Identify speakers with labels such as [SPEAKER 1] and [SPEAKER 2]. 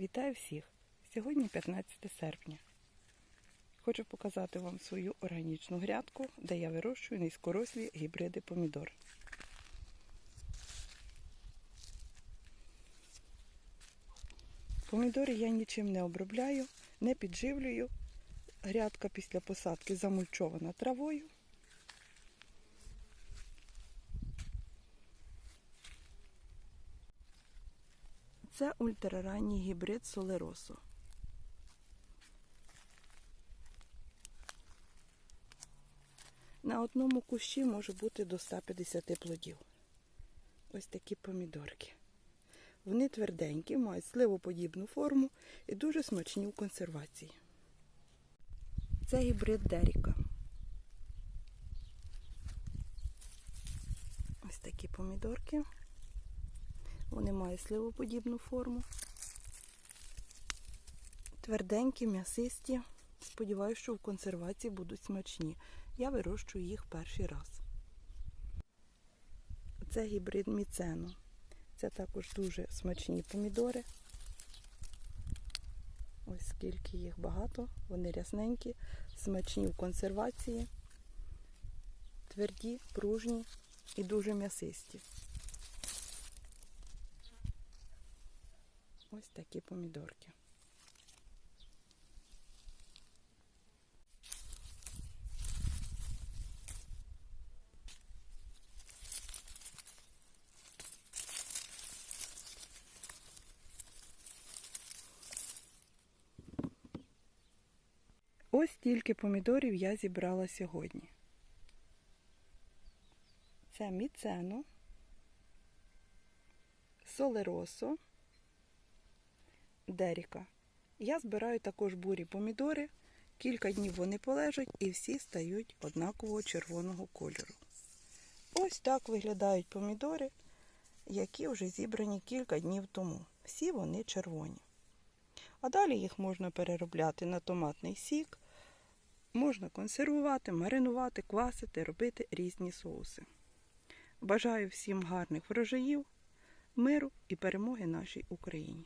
[SPEAKER 1] Вітаю всіх! Сьогодні 15 серпня. Хочу показати вам свою органічну грядку, де я вирощую низькорослі гібриди помідор. Помідори я нічим не обробляю, не підживлюю. Грядка після посадки замульчована травою. Це ультраранній гібрид солеросу. На одному кущі може бути до 150 плодів. Ось такі помідорки. Вони тверденькі, мають сливоподібну форму і дуже смачні у консервації. Це гібрид Деріка. Ось такі помідорки. Вони мають сливоподібну форму. Тверденькі, м'ясисті. Сподіваюся, що в консервації будуть смачні. Я вирощую їх перший раз. Це гібрид міцену. Це також дуже смачні помідори. Ось скільки їх багато. Вони рясненькі, смачні в консервації, тверді, пружні і дуже м'ясисті. Ось такі помідорки. Ось стільки помідорів я зібрала сьогодні. Це міцено, солеросо, Деріка. Я збираю також бурі помідори. Кілька днів вони полежать і всі стають однакового червоного кольору. Ось так виглядають помідори, які вже зібрані кілька днів тому. Всі вони червоні. А далі їх можна переробляти на томатний сік, можна консервувати, маринувати, квасити, робити різні соуси. Бажаю всім гарних врожаїв, миру і перемоги нашій Україні.